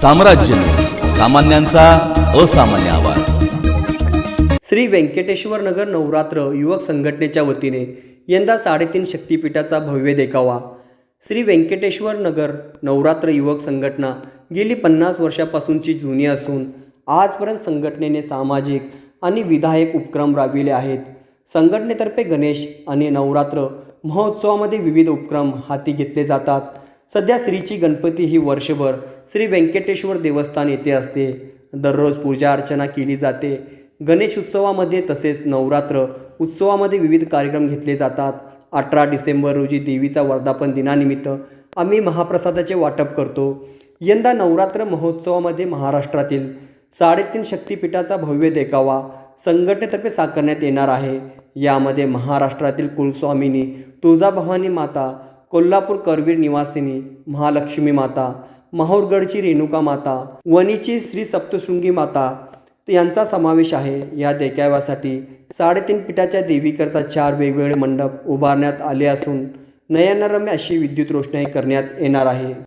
साम्राज्य. सामान्यांचा असामान्य आवाज. श्री व्यंकटेश्वर नगर नवरात्र युवक संघटनेच्या वतीने यंदा साडेतीन शक्तिपीठाचा भव्य देखावा. श्री व्यंकटेश्वर नगर नवरात्र युवक संघटना गेली पन्नास वर्षापासूनची जुनी असून आजपर्यंत संघटनेने सामाजिक आणि विधायक उपक्रम राबविले आहेत. संघटनेतर्फे गणेश आणि नवरात्र महोत्सवामध्ये विविध उपक्रम हाती घेतले जातात. सध्या श्रीची गणपती ही वर्षभर श्री व्यंकटेश्वर देवस्थान येथे असते. दररोज पूजा अर्चना केली जाते. गणेश उत्सवामध्ये तसेच नवरात्र उत्सवामध्ये विविध कार्यक्रम घेतले जातात. अठरा डिसेंबर रोजी देवीचा वर्धापन दिनानिमित्त आम्ही महाप्रसादाचे वाटप करतो. यंदा नवरात्र महोत्सवामध्ये महाराष्ट्रातील साडेतीन शक्तिपीठाचा भव्य देखावा संघटनेतर्फे साकारण्यात येणार आहे. यामध्ये महाराष्ट्रातील कुलस्वामिनी तुळजाभवानी माता कोल्हापूर करवीर निवासिनी महालक्ष्मी माता माहूरगडची रेणुका माता वणीची श्री सप्तशृंगी माता यांचा समावेश आहे. या देखाव्यासाठी साडेतीन पिठाच्या देवीकरता चार वेगवेगळे मंडप उभारण्यात आले असून नयनरम्य अशी विद्युत रोषणाई करण्यात येणार आहे.